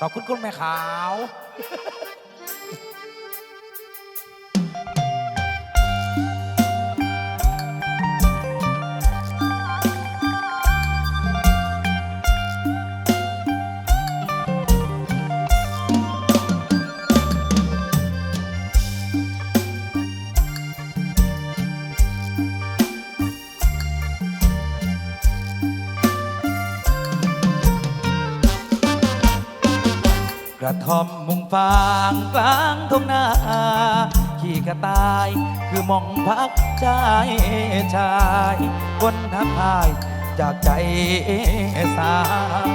ขอบคุณคุณแม่ขาว กระท่อมมุงฟางกลางทุ่งนาขี่กระต่ายคือมองพักใจชายบนทักทายจากใจสาว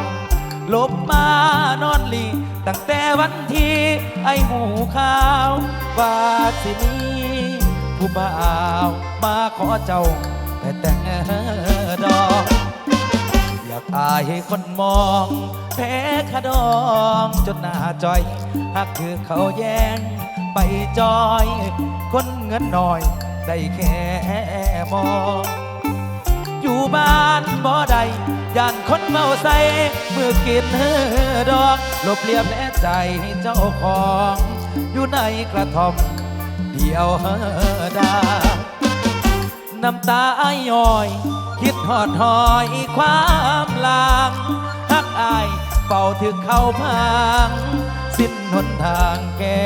ลบมานอนลีตั้งแต่วันที่ไอหมูข้าวว่าสิมีผู้บ่าวมาขอเจ้าแต่แต่งดอก อากอายให้คนมองแพ้ขดองจนหน้าจอยหากคือเขาแย่งไปจอย คนเงินหน่อย ได้แค่มอง อยู่บ้านบ่ได้ย่านคนเมาใส่มือกินดอกลบเลียบและใจเจ้าของ อยู่ในกระท่อมเดียวเฮดาน้ำตาอ้อย คิดหอดหอยความ ถึงเข้าพัง สิ้นหนทางแก้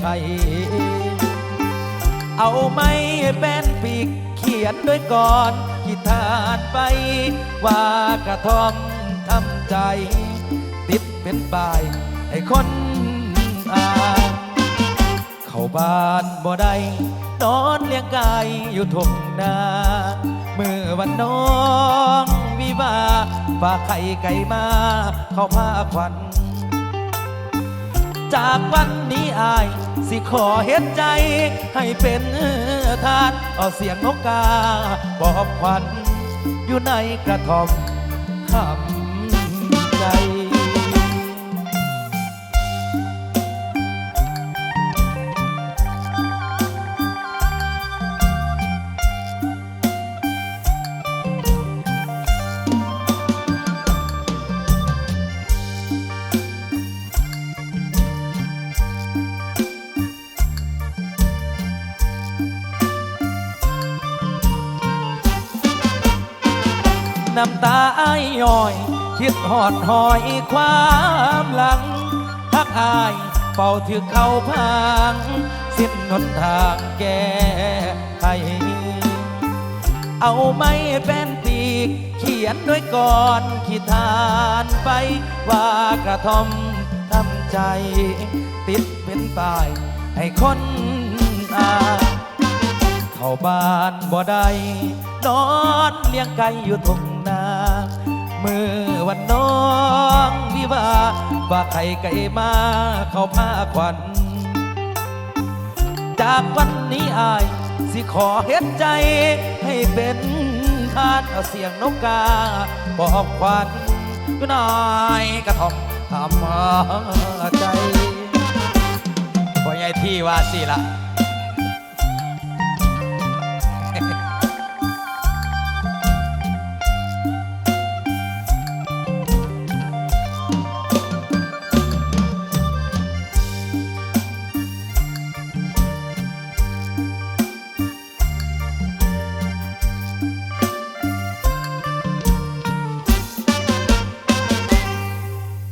ไข เอาไม่เป็นปีกเขียนด้วยก่อนขีดทานไป ว่ากระทอมทำใจ ติดเป็นปายให้คนอ่านเข้าบ้านบ่ได้นอนเลี้ยงไก่อยู่ทุ่งนาเมื่อวันน้อง มาฝากไข่ไก่มา เข้าผ้าควัน จากวันนี้อาย สิขอเห็นใจ ให้เป็นทานเอาเสียงนกกาบอกควัน อยู่ในกระท่อมทำ น้ำตาอ้ายย้อย คิดหอดหอยความหลังทักอายเป่าถือเข้าพัง สิ้นหนทางแก้ไขเอาไม่เป็นปีก เขียนด้วยก่อนขีดทานไปว่ากระทอมทำใจ ติดเป็นป้ายให้คนอาเข้าบ้านบ่ได้นอนเลี้ยงไก่อยู่ทุ่ง มือวันน้องวิวาห์ว่าไข่ไก่มาเข้าผ้าควันจากวันนี้อายสิขอเห็นใจให้เป็นทานเอาเสียงนกกา บอกควันก็นายกระทำทำใจพ่อใหญ่ที่ว่าสิละ